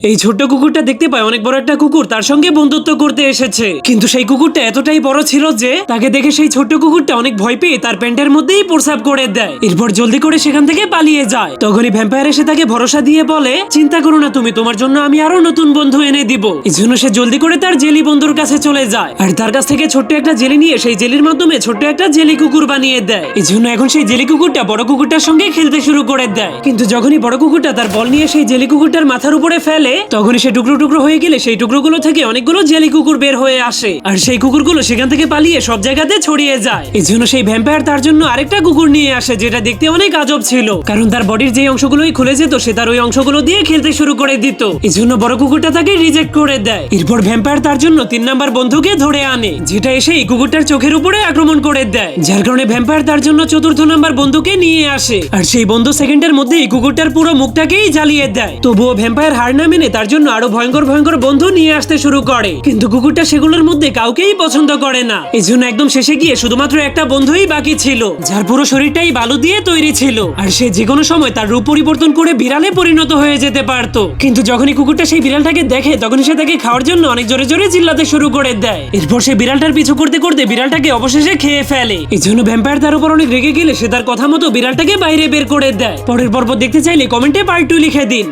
এই ছোট্ট কুকুরটা দেখতে পায় অনেক বড় একটা কুকুর, তার সঙ্গে বন্ধুত্ব করতে এসেছে। কিন্তু সেই কুকুরটা এতটাই বড় ছিল যে, তাকে দেখে সেই ছোট্ট কুকুরটা অনেক ভয় পেয়ে তার প্যান্টের মধ্যেই প্রসাব করে দেয়। এরপর জলদি করে সেখান থেকে পালিয়ে যায়। তখনই ভ্যাম্পায়ার এসে তাকে ভরসা দিয়ে বলে, চিন্তা করো না তুমি, তোমার জন্য আমি আরও নতুন বন্ধু এনে দিব। এই জন্য সে জলদি করে তার জেলি বন্ধুর কাছে চলে যায়। আর তার কাছ থেকে ছোট্ট একটা জেলি নিয়ে সেই জেলির মাধ্যমে ছোট্ট একটা জেলি কুকুর বানিয়ে দেয়। এই জন্য এখন সেই জেলি কুকুরটা বড় কুকুরটার সঙ্গে খেলতে শুরু করে দেয়। কিন্তু যখনই বড় কুকুরটা তার বল নিয়ে সেই জেলি কুকুরটার মাথার উপরে ফেলে তখনই সে টুকরো টুকরো হয়ে গেলে সেই টুকরোগুলো থেকে অনেকগুলো জেলি কুকুর বের হয়ে আসে। আর সেই কুকুরগুলো সেখান থেকে পালিয়ে সব জায়গাতে ছড়িয়ে যায়। এই জন্য সেই ভ্যাম্পায়ার তার জন্য আরেকটা কুকুর নিয়ে আসে, যেটা দেখতে অনেক আজব ছিল। কারণ তার বডির যে অংশগুলোই খুলে যেত, সে তার ওই অংশগুলো দিয়ে খেলতে শুরু করে দিত। এই জন্য বড় কুকুরটা তাকে রিজেক্ট করে দেয়। এরপর ভ্যাম্পায়ার তার জন্য তিন নাম্বার বন্ধুকে ধরে আনে, যেটা এসে এই কুকুরটার চোখের উপরে আক্রমণ করে দেয়। যার কারণে ভ্যাম্পায়ার তার জন্য চতুর্থ নাম্বার বন্ধুকে নিয়ে আসে। আর সেই বন্ধু সেকেন্ডের মধ্যে এই কুকুরটার পুরো মুখটাকেই জ্বালিয়ে দেয়। তবুও ভ্যাম্পায়ার হার না মেনে তার জন্য আরও ভয়ঙ্কর ভয়ঙ্কর বন্ধু নিয়ে আসতে শুরু করে। কিন্তু কুকুরটা সেগুলোর মধ্যে কাউকেই পছন্দ করে না। এই জন্য একদম শেষে গিয়ে শুধুমাত্র একটা বন্ধুই বাকি ছিল, যার পুরো শরীরটাই বালু দিয়ে তৈরি ছিল। আর সে যে কোনো সময় তার রূপ পরিবর্তন করে বিড়ালে পরিণত হয়ে যেতে পারতো। কিন্তু যখনই কুকুরটা সেই বিড়ালটাকে দেখে, তখনই সে তাকে খাওয়ার জন্য অনেক জোরে জোরে চিল্লাতে শুরু করে দেয়। এরপর সে বিড়ালটার পিছু করতে করতে বিড়ালটাকে অবশেষে খেয়ে ফেলে। এই জন্য ভ্যাম্পায়ার তার উপর অনেক রেগে গেলে সে তার কথা মতো বিড়ালটাকে বাইরে বের করে দেয়। পরের পর্ব দেখতে চাইলে কমেন্টে পার্ট টু লিখে দিন।